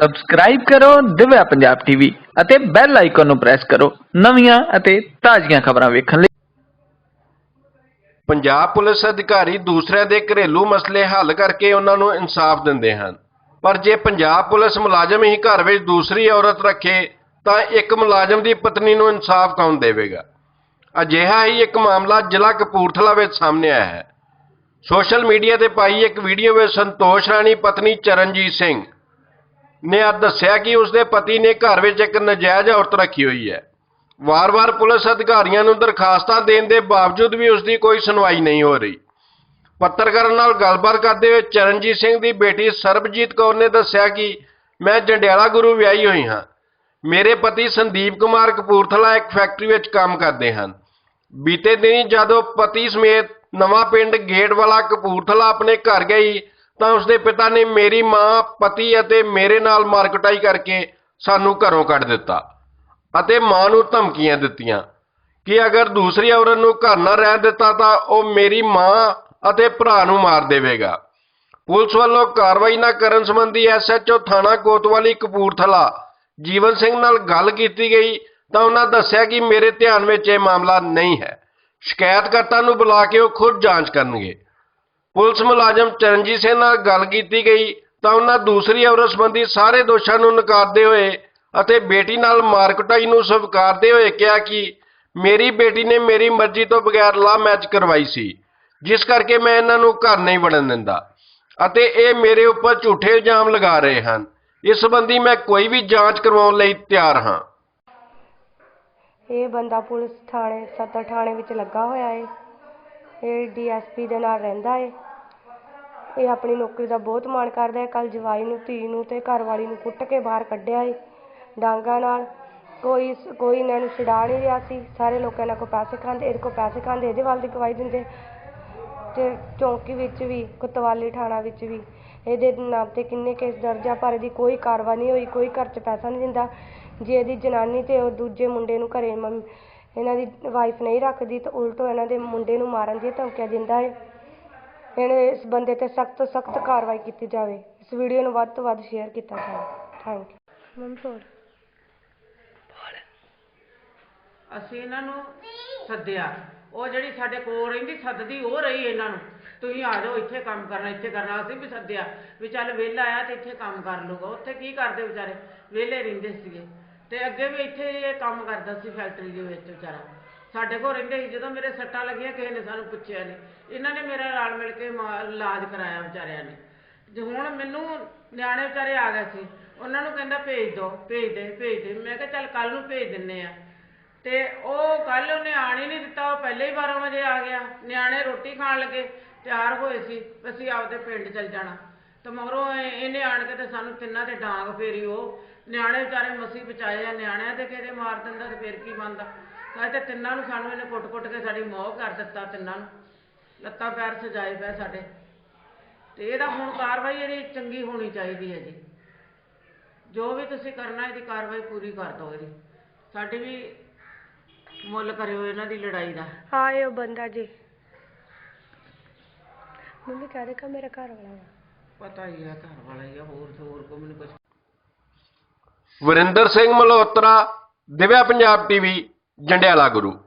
Subscribe ਕਰੋ Divya Punjab TV ਅਤੇ bell icon ਨੂੰ ਪ੍ਰੈਸ ਕਰੋ ਨਵੀਆਂ ਅਤੇ ਤਾਜ਼ੀਆਂ ਖਬਰਾਂ ਵੇਖਣ ਲਈ। ਪੰਜਾਬ ਪੁਲਿਸ ਅਧਿਕਾਰੀ ਦੂਸਰਿਆਂ ਦੇ ਘਰੇਲੂ ਮਸਲੇ ਹੱਲ ਕਰਕੇ ਉਹਨਾਂ ਨੂੰ ਇਨਸਾਫ ਦਿੰਦੇ ਹਨ। ਪਰ ਜੇ ਪੰਜਾਬ ਪੁਲਿਸ ਮੁਲਾਜ਼ਮ ਹੀ ਘਰ ਵਿੱਚ ਦੂਸਰੀ ਔਰਤ ਰੱਖੇ, ਤਾਂ ਇੱਕ ਮੁਲਾਜ਼ਮ ਦੀ ਪਤਨੀ ਨੂੰ ਇਨਸਾਫ ਕੌਣ ਦੇਵੇਗਾ? ਅਜਿਹਾ ਹੀ ਇੱਕ ਮਾਮਲਾ ਜ਼ਿਲ੍ਹਾ ਕਪੂਰਥਲਾ ਵਿੱਚ ਸਾਹਮਣੇ ਆਇਆ ਹੈ। ਸੋਸ਼ਲ ਮੀਡੀਆ ਤੇ ਪਾਈ ਇੱਕ ਵੀਡੀਓ ਵਿੱਚ ਸੰਤੋਸ਼ ਰਾਣੀ ਪਤਨੀ ਚਰਨਜੀਤ ਸਿੰਘ ਨੇ ਦੱਸਿਆ ਕਿ ਉਸਦੇ ਪਤੀ ਨੇ ਘਰ ਵਿੱਚ ਇੱਕ ਨਜਾਇਜ਼ ਔਰਤ ਰੱਖੀ ਹੋਈ ਹੈ। ਵਾਰ-ਵਾਰ ਪੁਲਿਸ ਅਧਿਕਾਰੀਆਂ ਨੂੰ ਦਰਖਾਸਤਾਂ ਦੇਣ ਦੇ ਬਾਵਜੂਦ ਵੀ ਉਸ ਦੀ ਕੋਈ ਸੁਣਵਾਈ ਨਹੀਂ ਹੋ ਰਹੀ। ਪੱਤਰਕਾਰਾਂ ਨਾਲ ਗੱਲਬਾਤ ਕਰਦੇ ਹੋਏ ਚਰਨਜੀਤ ਸਿੰਘ ਦੀ ਬੇਟੀ ਸਰਬਜੀਤ ਕੌਰ ਨੇ ਦੱਸਿਆ ਕਿ ਮੈਂ ਜੰਡਿਆਲਾ ਗੁਰੂ ਵਿਆਹੀ ਹੋਈ ਹਾਂ। ਮੇਰੇ ਪਤੀ ਸੰਦੀਪ ਕੁਮਾਰ ਕਪੂਰਥਲਾ ਇੱਕ ਫੈਕਟਰੀ ਵਿੱਚ ਕੰਮ ਕਰਦੇ ਹਨ। ਬੀਤੇ ਦਿਨੀ ਜਦੋਂ ਪਤੀ ਸਮੇਤ ਨਵਾਂ ਪਿੰਡ ਗੇਟ ਵਾਲਾ ਕਪੂਰਥਲਾ ਆਪਣੇ ਘਰ ਗਈ ਤਾਂ ਉਸਦੇ ਪਿਤਾ ਨੇ ਮੇਰੀ ਮਾਂ, ਪਤੀ ਅਤੇ ਮੇਰੇ ਨਾਲ ਮਾਰਕਟਾਈ ਕਰਕੇ ਸਾਨੂੰ ਘਰੋਂ ਕੱਢ ਦਿੱਤਾ ਅਤੇ ਮਾਂ ਨੂੰ ਧਮਕੀਆਂ ਦਿੱਤੀਆਂ ਕਿ ਅਗਰ ਦੂਸਰੀ ਔਰਤ ਨੂੰ ਘਰ ਨਾ ਰਹਿਣ ਦਿੱਤਾ ਤਾਂ ਉਹ ਮੇਰੀ ਮਾਂ ਅਤੇ ਭਰਾ ਨੂੰ ਮਾਰ ਦੇਵੇਗਾ। ਪੁਲਿਸ ਵੱਲੋਂ ਕਾਰਵਾਈ ਨਾ ਕਰਨ ਸੰਬੰਧੀ ਐਸਐਚਓ ਥਾਣਾ ਕੋਤਵਾਲੀ ਕਪੂਰਥਲਾ ਜੀਵਨ ਸਿੰਘ ਨਾਲ ਗੱਲ ਕੀਤੀ ਗਈ ਤਾਂ ਉਹਨਾਂ ਦੱਸਿਆ ਕਿ ਮੇਰੇ ਧਿਆਨ ਵਿੱਚ ਇਹ ਮਾਮਲਾ ਨਹੀਂ ਹੈ। ਸ਼ਿਕਾਇਤਕਰਤਾ ਨੂੰ ਬੁਲਾ ਕੇ ਉਹ ਖੁਦ ਜਾਂਚ ਕਰਨਗੇ। ਪੁਲਿਸ ਮੁਲਾਜ਼ਮ ਚਰਨਜੀਤ ਸਿੰਘ ਨਾਲ ਗੱਲ ਕੀਤੀ ਗਈ ਤਾਂ ਉਹਨਾਂ ਦੂਸਰੀ ਔਰਤ ਸੰਬੰਧੀ ਸਾਰੇ ਦੋਸ਼ਾਂ ਨੂੰ ਨਕਾਰਦੇ ਹੋਏ ਅਤੇ ਬੇਟੀ ਨਾਲ ਮਾਰਕਟਾਈ ਨੂੰ ਸਵੀਕਾਰਦੇ ਹੋਏ ਕਿਹਾ ਕਿ ਮੇਰੀ ਬੇਟੀ ਨੇ ਮੇਰੀ ਮਰਜ਼ੀ ਤੋਂ ਬਗੈਰ ਲਾ ਮੈਚ ਕਰਵਾਈ ਸੀ, ਜਿਸ ਕਰਕੇ ਮੈਂ ਇਹਨਾਂ ਨੂੰ ਘਰ ਨਹੀਂ ਵੜਨ ਦਿੰਦਾ ਅਤੇ ਇਹ ਮੇਰੇ ਉੱਪਰ ਝੂਠੇ ਇਲਜ਼ਾਮ ਲਗਾ ਰਹੇ ਹਨ। ਇਸ ਸੰਬੰਧੀ ਮੈਂ ਕੋਈ ਵੀ ਜਾਂਚ ਕਰਵਾਉਣ ਲਈ ਤਿਆਰ ਹਾਂ। ਇਹ ਬੰਦਾ ਪੁਲਿਸ ਥਾਣੇ ਸਦਰ ਥਾਣੇ ਵਿੱਚ ਲੱਗਾ ਹੋਇਆ ਏ। ਇਹ ਡੀ ਐੱਸ ਪੀ ਦੇ ਨਾਲ ਰਹਿੰਦਾ ਏ। ਇਹ ਆਪਣੀ ਨੌਕਰੀ ਦਾ ਬਹੁਤ ਮਾਣ ਕਰਦਾ ਹੈ ਕੱਲ੍ਹ ਜਵਾਈ ਨੂੰ, ਧੀ ਨੂੰ ਅਤੇ ਘਰਵਾਲੀ ਨੂੰ ਕੁੱਟ ਕੇ ਬਾਹਰ ਕੱਢਿਆ ਏ ਡਾਂਗਾਂ ਨਾਲ। ਕੋਈ ਕੋਈ ਇਹਨਾਂ ਨੂੰ ਛਡਾ ਨਹੀਂ ਰਿਹਾ ਸੀ। ਸਾਰੇ ਲੋਕ ਇਹਨਾਂ ਕੋਲ ਪੈਸੇ ਖਾਂਦੇ, ਇਹਦੇ ਕੋਲ ਪੈਸੇ ਖਾਂਦੇ, ਇਹਦੇ ਵੱਲ ਦੀ ਗਵਾਹੀ ਦਿੰਦੇ। ਅਤੇ ਚੌਂਕੀ ਵਿੱਚ ਵੀ, ਕੋਤਵਾਲੀ ਥਾਣਾ ਵਿੱਚ ਵੀ ਇਹਦੇ ਨਾਮ ਤੇ ਕਿੰਨੇ ਕੇਸ ਦਰਜ ਆ, ਪਰ ਇਹਦੀ ਕੋਈ ਕਾਰਵਾਈ ਨਹੀਂ ਹੋਈ, ਕੋਈ ਘਰ 'ਚ ਪੈਸਾ ਨਹੀਂ ਦਿੰਦਾ। ਜੇ ਇਹਦੀ ਜਨਾਨੀ ਅਤੇ ਉਹ ਦੂਜੇ ਮੁੰਡੇ ਨੂੰ ਘਰੇ ਮੰਮ- ਇਹਨਾਂ ਦੀ ਵਾਈਫ ਨਹੀਂ ਰੱਖਦੀ ਤਾਂ ਉਲਟੋ ਇਹਨਾਂ ਦੇ ਮੁੰਡੇ ਨੂੰ ਮਾਰਨ ਦੀਆਂ ਧਮਕੀਆਂ ਦਿੰਦਾ ਹੈ। ਇਹਨੇ ਇਸ ਬੰਦੇ ਤੇ ਸਖਤ ਤੋਂ ਸਖਤ ਕਾਰਵਾਈ ਕੀਤੀ ਜਾਵੇ। ਇਸ ਵੀਡੀਓ ਨੂੰ ਵੱਧ ਤੋਂ ਵੱਧ ਸ਼ੇਅਰ ਕੀਤਾ ਜਾਵੇ। ਥੈਂਕ ਯੂ ਮੰਮੀ ਅਸੀਂ ਇਹਨਾਂ ਨੂੰ ਸੱਦਿਆ। ਉਹ ਜਿਹੜੀ ਸਾਡੇ ਕੋਲ ਰਹਿੰਦੀ ਸੱਦਦੀ ਉਹ ਰਹੀ ਇਹਨਾਂ ਨੂੰ। ਤੁਸੀਂ ਆ ਜਾਓ ਇੱਥੇ ਕੰਮ ਕਰਨਾ ਇੱਥੇ ਕਰਨਾ। ਅਸੀਂ ਵੀ ਸੱਦਿਆ ਵੀ ਚੱਲ ਵਿਹਲਾ ਆਇਆ ਤੇ ਇੱਥੇ ਕੰਮ ਕਰ ਲੂਗਾ ਉੱਥੇ ਕੀ ਕਰਦੇ ਵਿਚਾਰੇ? ਵਿਹਲੇ ਰਹਿੰਦੇ ਸੀਗੇ। ਤੇ ਅੱਗੇ ਵੀ ਇੱਥੇ ਇਹ ਕੰਮ ਕਰਦਾ ਸੀ ਫੈਕਟਰੀ ਦੇ ਵਿੱਚ ਵਿਚਾਰਾ। ਸਾਡੇ ਕੋਲ ਰਹਿੰਦੇ ਸੀ, ਜਦੋਂ ਮੇਰੇ ਸੱਟਾਂ ਲੱਗੀਆਂ, ਕਿਸੇ ਨੇ ਸਾਨੂੰ ਪੁੱਛਿਆ ਨਹੀਂ ਇਹਨਾਂ ਨੇ ਮੇਰਾ ਨਾਲ ਮਿਲ ਕੇ ਇਲਾਜ ਕਰਾਇਆ ਵਿਚਾਰਿਆਂ ਨੇ। ਜੇ ਹੁਣ ਮੈਨੂੰ ਨਿਆਣੇ ਵਿਚਾਰੇ ਆ ਗਏ ਸੀ। ਉਹਨਾਂ ਨੂੰ ਕਹਿੰਦਾ, ਭੇਜ ਦੋ, ਭੇਜ ਦੇ ਭੇਜ ਦੇ। ਮੈਂ ਕਿਹਾ, ਚੱਲ ਕੱਲ ਨੂੰ ਭੇਜ ਦਿੰਨੇ ਆ। ਤੇ ਉਹ ਕੱਲ ਉਹਨੇ ਆਣ ਹੀ ਨਹੀਂ ਦਿੱਤਾ, ਉਹ ਪਹਿਲੇ ਹੀ 12 ਵਜੇ ਆ ਗਿਆ। ਨਿਆਣੇ ਰੋਟੀ ਖਾਣ ਲੱਗੇ, ਤਿਆਰ ਹੋਏ ਸੀ, ਅਸੀਂ ਆਪਦੇ ਪਿੰਡ ਚੱਲ ਜਾਣਾ। ਤੇ ਮਗਰੋਂ ਇਹਨੇ ਆਣ ਕੇ ਤੇ ਸਾਨੂੰ ਤਿੰਨਾਂ ਤੇ ਡਾਂਗ ਫੇਰੀ ਉਹ। ਨਿਆਣੇ ਵਿਚਾਰੇ ਮਸੀ ਬਚਾਏ ਆ ਨਿਆਣਿਆਂ ਤੇ ਕਿਹਦੇ ਮਾਰ ਦਿੰਦਾ ਤੇ ਫੇਰ ਕੀ ਬਣਦਾ? ਕਾਹੇ ਤੇ ਤਿੰਨਾਂ ਨੂੰ ਸਾਨੂੰ ਇਹਨੇ ਕੁੱਟ-ਕੁੱਟ ਕੇ ਸਾਡੀ ਮੌਤ ਕਰ ਦਿੱਤਾ ਤਿੰਨਾਂ ਨੂੰ। ਲੱਤਾਂ ਪੈਰ ਸਜਾਏ ਪਏ ਸਾਡੇ। ਤੇ ਇਹਦਾ ਹੁਣ ਕਾਰਵਾਈ ਇਹਦੀ ਚੰਗੀ ਹੋਣੀ ਚਾਹੀਦੀ ਹੈ ਜੀ। ਜੋ ਵੀ ਤੁਸੀਂ ਕਰਨਾ ਇਹਦੀ ਕਾਰਵਾਈ ਪੂਰੀ ਕਰ ਦਿਓ ਇਹਦੀ। ਸਾਡੀ ਵੀ ਮੁੱਲ ਕਰਿਓ ਇਹਨਾਂ ਦੀ ਲੜਾਈ ਦਾ। ਹਾਂ ਇਹ ਉਹ ਬੰਦਾ ਜੀ। ਮੰਮੀ ਕਹਿ ਰਹੇ ਕਿ ਮੇਰਾ ਘਰ ਵਾਲਾ ਵਾ? ਪਤਾ ਹੀ ਆ ਘਰ ਵਾਲਾ ਹੀ ਆ ਹੋਰ ਹੋਰ ਕੋ ਮੈਨੂੰ ਕੁਝ ਵਰਿੰਦਰ ਸਿੰਘ ਮਲਹੋਤਰਾ ਦਿਵਿਆ ਪੰਜਾਬ ਟੀਵੀ ਜੰਡਿਆਲਾ ਗੁਰੂ।